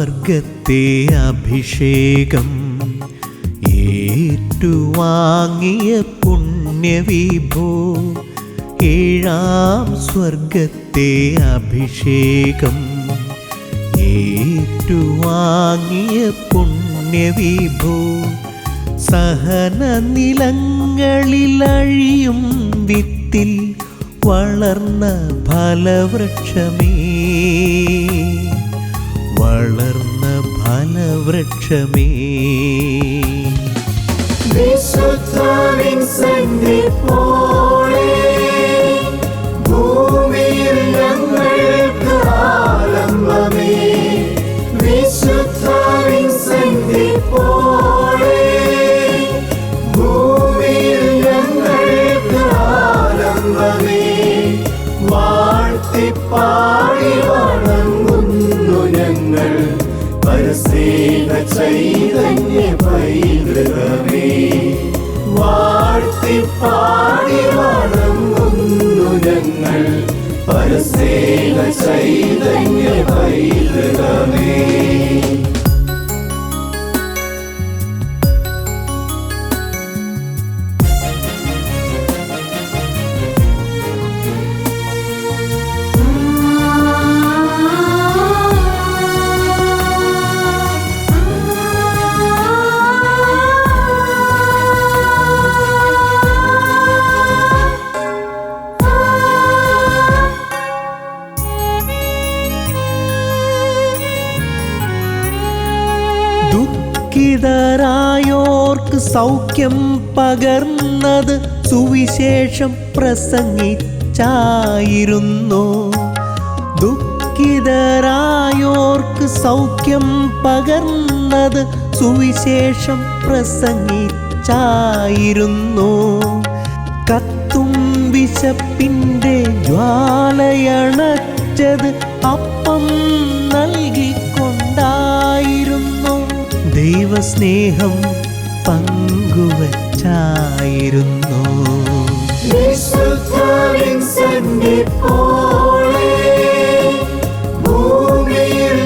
സ്വർഗത്തെ അഭിഷേകം ഏറ്റുവാങ്ങിയ പുണ്യവിഭോ. ഏഴാം സ്വർഗത്തെ അഭിഷേകം ഏറ്റുവാങ്ങിയ പുണ്യവിഭോ. സഹന നിലങ്ങളിലഴിയും വിത്തിൽ വളർന്ന ഫലവൃക്ഷമേ. വളർന്ന ഫലവൃക്ഷമേ. വിശുദ്ധ പരസ്നേഹ ചൈതന്യ പൈതൃകമേ. വാഴ്ത്തിപ്പാടി വണങ്ങുന്നു ഞങ്ങൾ പരസ്നേഹ ചൈതന്യ പൈതൃകമേ. ദുഃഖിതരായോർക്ക് സൗഖ്യം പകർന്നത് സുവിശേഷം പ്രസംഗിച്ചായിരുന്നു. ദുഃഖിതരായോർക്ക് സൗഖ്യം പകർന്നത് സുവിശേഷം പ്രസംഗിച്ചായിരുന്നു. കത്തും വിശപ്പിന്റെ ജ്വാലയണച്ചത് അപ്പം ദൈവസ്നേഹം പങ്കുവച്ചായിരുന്നു.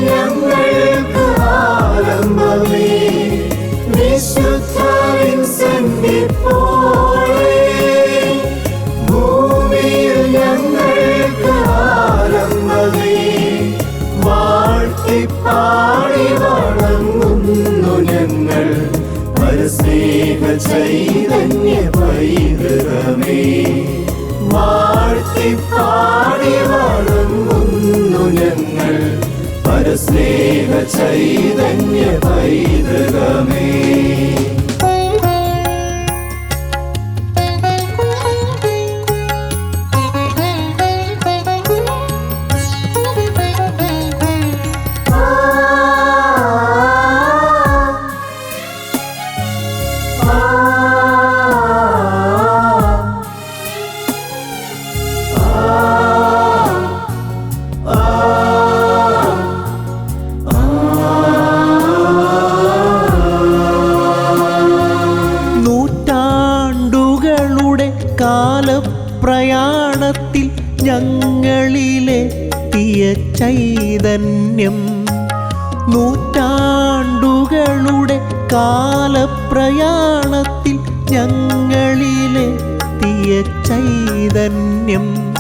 ഞങ്ങൾക്ക് ആരംഭമേ. വിശുദ്ധ വിൻസെന്റ് പോലെ ഞങ്ങൾ പരസ്നേഹ ചൈതന്യ പൈതൃകമേ വാഴ്ത്തിപ്പാടി വണങ്ങുന്നു ഞങ്ങൾ പരസ്നേഹ ചൈതന്യ പൈതൃകമേ കാലപ്രയാണത്തിൽ ഞങ്ങളിലെത്തിയ ചൈതന്യം. നൂറ്റാണ്ടുകളുടെ കാലപ്രയാണത്തിൽ ഞങ്ങളിലെത്തിയ ചൈതന്യം.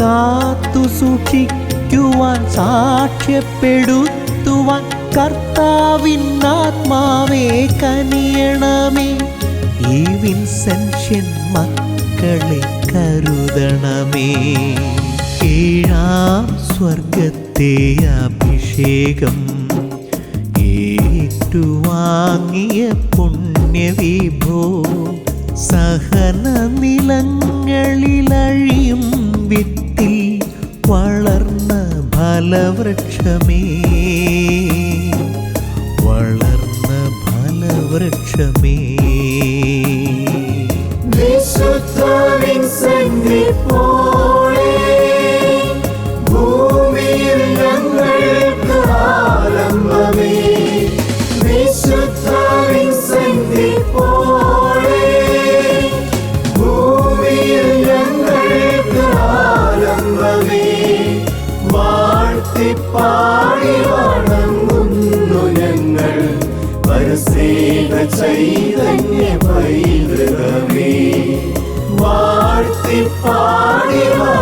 കാത്തു സൂക്ഷിക്കുവാൻ സാക്ഷ്യപ്പെടുത്തുവാൻ കർത്താവിൻ ആത്മാവേ കനിയണമേ. ഈ വിൻസെൻഷ്യൻ മക്കളെ കരുതണമേ. ഏഴാം സ്വർഗത്തെ അഭിഷേകം. ഏറ്റുവാങ്ങിയ പുണ്യവിഭോ. സഹന നിലങ്ങളിലഴിയും വിത്തിൽ വളർന്ന ഫലവൃക്ഷമേ. വളർന്ന ഫലവൃക്ഷമേ. വിശുദ്ധ വിൻസെന്റ് പോലെ ഭൂമിയിൽ ഞങ്ങൾക്ക് ആലംബമേ. വിശുദ്ധ വിൻസെന്റ് പോലെ ഭൂമിയിൽ ഞങ്ങൾക്ക് ആലംബമേ. വാഴ്ത്തിപ്പാടി വണങ്ങുന്നു പരസ്നേഹ ചൈതന്യ പൈതൃകമേ വാഴ്ത്തി പാടി വണങ്ങുന്നു